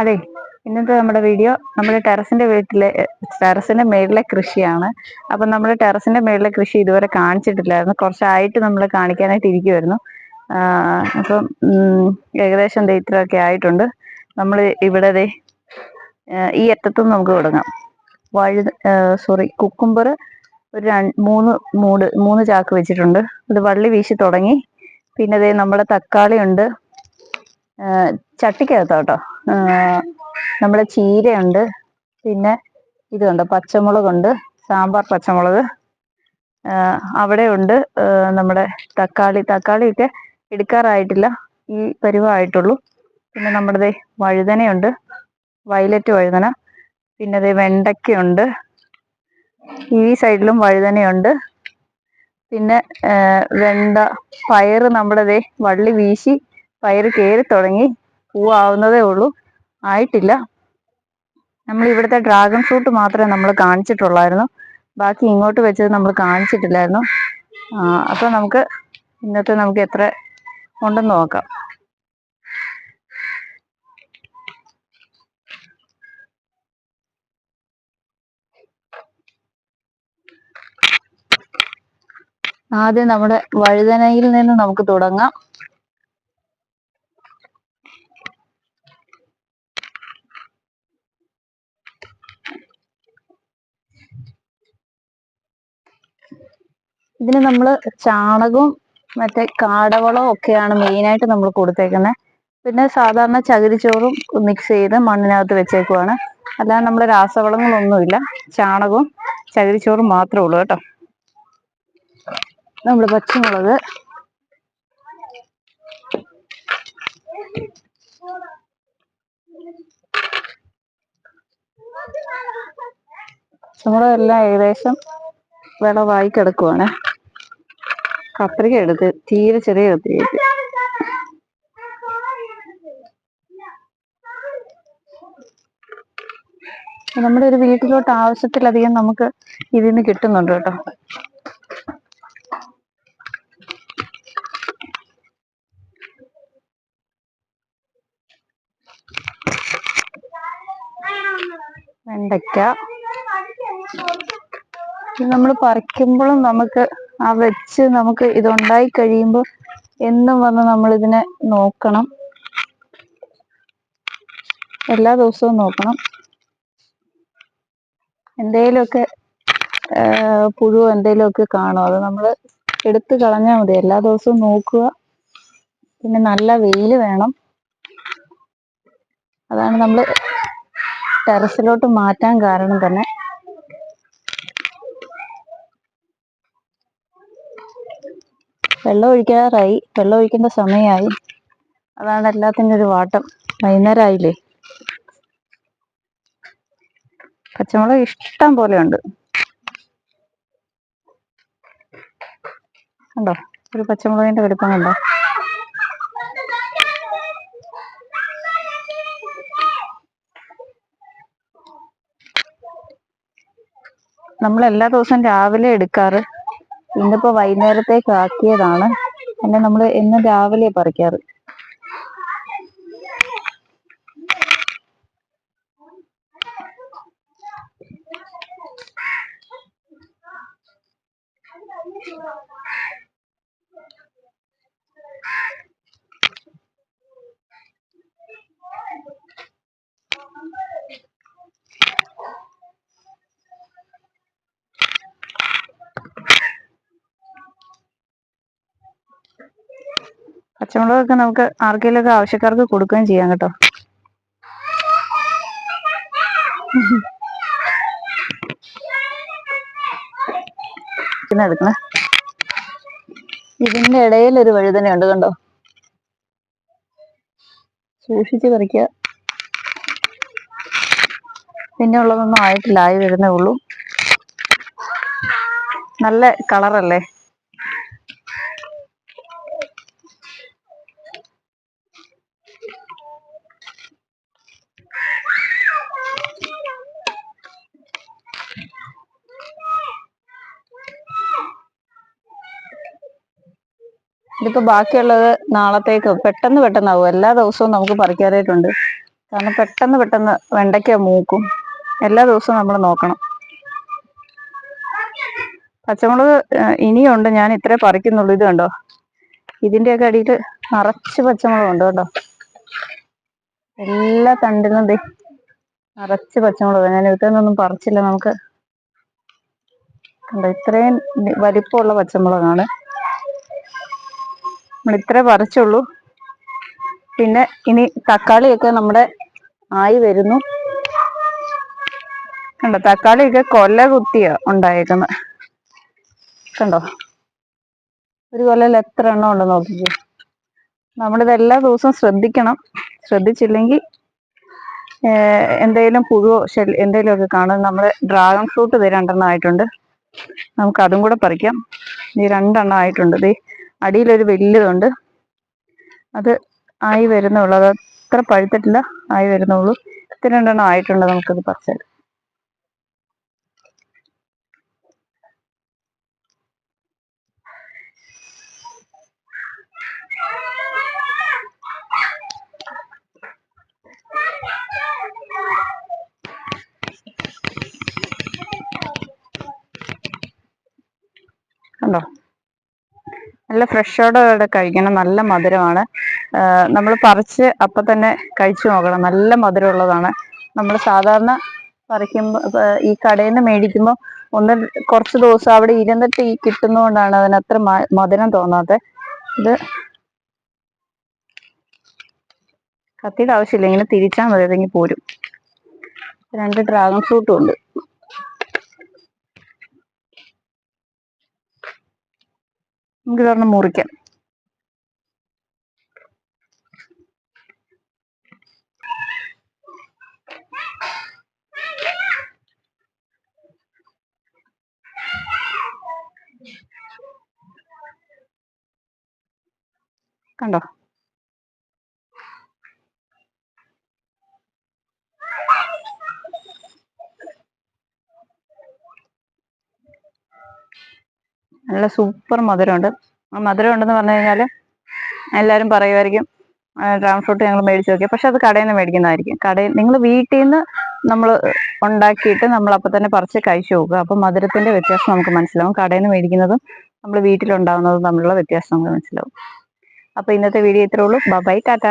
അതെ ഇന്നത്തെ നമ്മുടെ വീഡിയോ നമ്മുടെ ടെറസിന്റെ വീട്ടിലെ ടെറസിന്റെ മേളിലെ കൃഷിയാണ്. അപ്പം നമ്മൾ ടെറസിന്റെ മേളിലെ കൃഷി ഇതുവരെ കാണിച്ചിട്ടില്ലായിരുന്നു. കുറച്ചായിട്ട് നമ്മൾ കാണിക്കാനായിട്ട് ഇരിക്കുമായിരുന്നു അപ്പം ഏകദേശം ദേ ഇത്രയൊക്കെ ആയിട്ടുണ്ട്. നമ്മൾ ഇവിടെ ഈ അറ്റത്തും നമുക്ക് തുടങ്ങാം. വഴുത സോറി കുക്കുംബർ ഒരു മൂന്ന് മൂട് മൂന്ന് ചാക്ക് വെച്ചിട്ടുണ്ട്. അത് വള്ളി വീശി തുടങ്ങി. പിന്നെ ദേ നമ്മുടെ തക്കാളി ഉണ്ട്. ചട്ടിക്കകത്താട്ടോ. നമ്മുടെ ചീരയുണ്ട്. പിന്നെ ഇതുണ്ട് പച്ചമുളകുണ്ട് സാമ്പാർ പച്ചമുളക്. അവിടെ ഉണ്ട് നമ്മുടെ തക്കാളി. തക്കാളിയൊക്കെ എടുക്കാറായിട്ടില്ല ഈ പരുവമായിട്ടുള്ളൂ പിന്നെ നമ്മുടെ വഴുതനയുണ്ട് വയലറ്റ് വഴുതന. പിന്നെ ദേ വെണ്ടയ്ക്കയുണ്ട് ഈ സൈഡിലും വഴുതനയുണ്ട്. പിന്നെ വെണ്ട പയറ് നമ്മുടെ വള്ളി വീശി പയറ് കയറി തുടങ്ങി പൂവാവുന്നതേ ഉള്ളൂ. ആയിട്ടില്ല. നമ്മൾ ഇവിടുത്തെ ഡ്രാഗൺ ഫ്രൂട്ട് മാത്രമേ നമ്മൾ കാണിച്ചിട്ടുള്ളായിരുന്നു. ബാക്കി ഇങ്ങോട്ട് വെച്ചത് നമ്മൾ കാണിച്ചിട്ടില്ലായിരുന്നു. അപ്പോൾ നമുക്ക് ഇന്നത്തെ നമുക്ക് എത്ര ഉണ്ടെന്ന് നോക്കാം. ആദ്യം നമ്മുടെ വഴുതനയിൽ നിന്ന് നമുക്ക് തുടങ്ങാം. ഇതിന് നമ്മൾ ചാണകവും മറ്റേ കാടവളവും ഒക്കെയാണ് മെയിനായിട്ട് നമ്മൾ കൊടുത്തേക്കുന്നത് പിന്നെ സാധാരണ ചകിരിച്ചോറും മിക്സ് ചെയ്ത് മണ്ണിനകത്ത് വെച്ചേക്കുവാണ്. അല്ലാതെ നമ്മൾ രാസവളങ്ങളൊന്നുമില്ല. ചാണകവും ചകിരിച്ചോറും മാത്രമേ ഉള്ളൂ കേട്ടോ. നമ്മൾ പച്ചമുളക് പച്ചമുളകെല്ലാം ഏകദേശം വിളവായി കിടക്കുവാണ്. കത്രിക എടുത്ത് തീരെ ചെറിയ കത്രിക നമ്മുടെ ഒരു വീട്ടിലോട്ട് ആവശ്യത്തിലധികം നമുക്ക് ഇതിൽ നിന്ന് കിട്ടുന്നുണ്ട് കേട്ടോ. വെണ്ടയ്ക്ക. നമ്മൾ പറിക്കുമ്പോഴും നമുക്ക് ആ വെച്ച് നമുക്ക് ഇതുണ്ടായി കഴിയുമ്പോൾ എന്നും വന്ന് നമ്മൾ ഇതിനെ നോക്കണം. എല്ലാ ദിവസവും നോക്കണം. എന്തെങ്കിലുമൊക്കെ പുഴു എന്തെങ്കിലുമൊക്കെ കാണും. അത് നമ്മൾ എടുത്തു കളഞ്ഞാൽ മതി. എല്ലാ ദിവസവും നോക്കുക. പിന്നെ നല്ല വെയിൽ വേണം. അതാണ് നമ്മൾ ടെറസിലോട്ട് മാറ്റാൻ കാരണം തന്നെ. വെള്ളം ഒഴിക്കാറായി. വെള്ളം ഒഴിക്കേണ്ട സമയമായി അതാണ് എല്ലാത്തിന്റെ ഒരു വാട്ടം. വൈകുന്നേരം ആയില്ലേ പച്ചമുളക് ഇഷ്ടം പോലെ ഉണ്ട്. കണ്ടോ? ഒരു പച്ചമുളകിന്റെ വലുപ്പം കണ്ടോ? നമ്മൾ എല്ലാ ദിവസവും രാവിലെ എടുക്കാറ്. ഇന്നിപ്പോ വൈകുന്നേരത്തേക്ക് ആക്കിയതാണ്. പിന്നെ നമ്മൾ എന്നും രാവിലെ പറിക്കാറ്. പച്ചമുളകൊക്കെ നമുക്ക് ആർക്കെങ്കിലുമൊക്കെ ആവശ്യക്കാർക്ക് കൊടുക്കുകയും ചെയ്യാം കേട്ടോ. എടുക്കണേ ഇതിന്റെ ഇടയിൽ ഒരു വഴുതനയുണ്ട് കണ്ടോ? സൂക്ഷിച്ച് പറിക്കുക. പിന്നെ ഉള്ളതൊന്നും ആയിട്ടില്ല ആയി വരുന്നേ ഉള്ളൂ. നല്ല കളറല്ലേ? ഇതിപ്പോ ബാക്കിയുള്ളത് നാളത്തേക്ക് പെട്ടെന്ന് പെട്ടെന്നാവും. എല്ലാ ദിവസവും നമുക്ക് പറിക്കാനായിട്ടുണ്ട്. കാരണം പെട്ടെന്ന് പെട്ടെന്ന് വെണ്ടയ്ക്ക മൂക്കും. എല്ലാ ദിവസവും നമ്മൾ നോക്കണം. പച്ചമുളക് ഇനിയുണ്ട്. ഞാൻ ഇത്രേ പറിക്കുന്നുള്ളൂ. ഇത് കണ്ടോ? ഇതിന്റെയൊക്കെ അടിയിൽ നിറച്ച് പച്ചമുളകുണ്ട് കേട്ടോ. എല്ലാ തണ്ടിലും ദേ നിറച്ച് പച്ചമുളക്. ഞാൻ ഇതൊന്നും പറിച്ചില്ല. നമുക്ക് കണ്ടോ? ഇത്രയും വലിപ്പമുള്ള പച്ചമുളകാണ്. നമ്മൾ പറിച്ചുള്ളൂ. പിന്നെ ഇനി തക്കാളിയൊക്കെ നമ്മുടെ ആയി വരുന്നു. കണ്ടോ തക്കാളിയൊക്കെ കൊല കുത്തിയാ ഉണ്ടായേക്കുന്നത് കണ്ടോ? ഒരു കൊല്ലയിൽ എത്ര എണ്ണം ഉണ്ടോ നോക്കിക്കേ. നമ്മളിത് എല്ലാ ദിവസവും ശ്രദ്ധിക്കണം. ശ്രദ്ധിച്ചില്ലെങ്കിൽ എന്തെങ്കിലും പുഴുവോ ശല്യ എന്തെങ്കിലും ഒക്കെ കാണും നമ്മുടെ ഡ്രാഗൺ ഫ്രൂട്ട് ഇത് രണ്ടെണ്ണം ആയിട്ടുണ്ട്. നമുക്ക് അതും കൂടെ പറിക്കാം. ഈ രണ്ടെണ്ണം ആയിട്ടുണ്ട്. ദേ അടിയിലൊരു വലിയതുണ്ട്. അത് ആയി വരുന്നുള്ളൂ. അത് അത്ര പഴുത്തിട്ടില്ല ആയി വരുന്നുള്ളൂ. ഇത്തിരി രണ്ടെണ്ണം ആയിട്ടുണ്ട് നമുക്കത് പറിച്ചത് കണ്ടോ? നല്ല ഫ്രഷോടെ കഴിക്കണം. നല്ല മധുരമാണ്. നമ്മൾ പറിച്ച് അപ്പം തന്നെ കഴിച്ചു നോക്കണം. നല്ല മധുരമുള്ളതാണ്. നമ്മൾ സാധാരണ പറിക്കുമ്പോൾ ഈ കടയിൽ നിന്ന് മേടിക്കുമ്പോൾ ഒന്ന് കുറച്ച് ദിവസം അവിടെ ഇരുന്നിട്ട് ഈ കിട്ടുന്നതുകൊണ്ടാണ് അതിനത്ര അത്ര മധുരം തോന്നാത്തത് ഇത് കത്തിയുടെ ആവശ്യമില്ല. ഇങ്ങനെ തിരിച്ചാൽ മതി. അതെങ്കിൽ പോരും. രണ്ട് ഡ്രാഗൺ ഫ്രൂട്ടും ഉണ്ട്. നമുക്ക് ഇതൊരെണ്ണം മുറിക്കാം. കണ്ടോ? നല്ല സൂപ്പർ മധുരമുണ്ട്. മധുരം ഉണ്ടെന്ന് പറഞ്ഞു കഴിഞ്ഞാൽ എല്ലാവരും പറയുമായിരിക്കും ഡ്രാഗൺ ഫ്രൂട്ട് ഞങ്ങൾ മേടിച്ച് നോക്കി പക്ഷെ അത് കടയിൽ നിന്ന് മേടിക്കുന്നതായിരിക്കും. കടയിൽ നിങ്ങൾ വീട്ടിൽ നിന്ന് നമ്മൾ ഉണ്ടാക്കിയിട്ട് നമ്മൾ അപ്പം തന്നെ പറിച്ച് കഴിച്ചു നോക്കുക. അപ്പം മധുരത്തിന്റെ വ്യത്യാസം നമുക്ക് മനസ്സിലാവും. കടയിൽ നിന്ന് മേടിക്കുന്നതും നമ്മൾ വീട്ടിലുണ്ടാകുന്നതും തമ്മിലുള്ള വ്യത്യാസം നമുക്ക് മനസ്സിലാവും. അപ്പോൾ ഇന്നത്തെ വീഡിയോ ഇത്രേ ഉള്ളൂ. ബൈ ടാറ്റ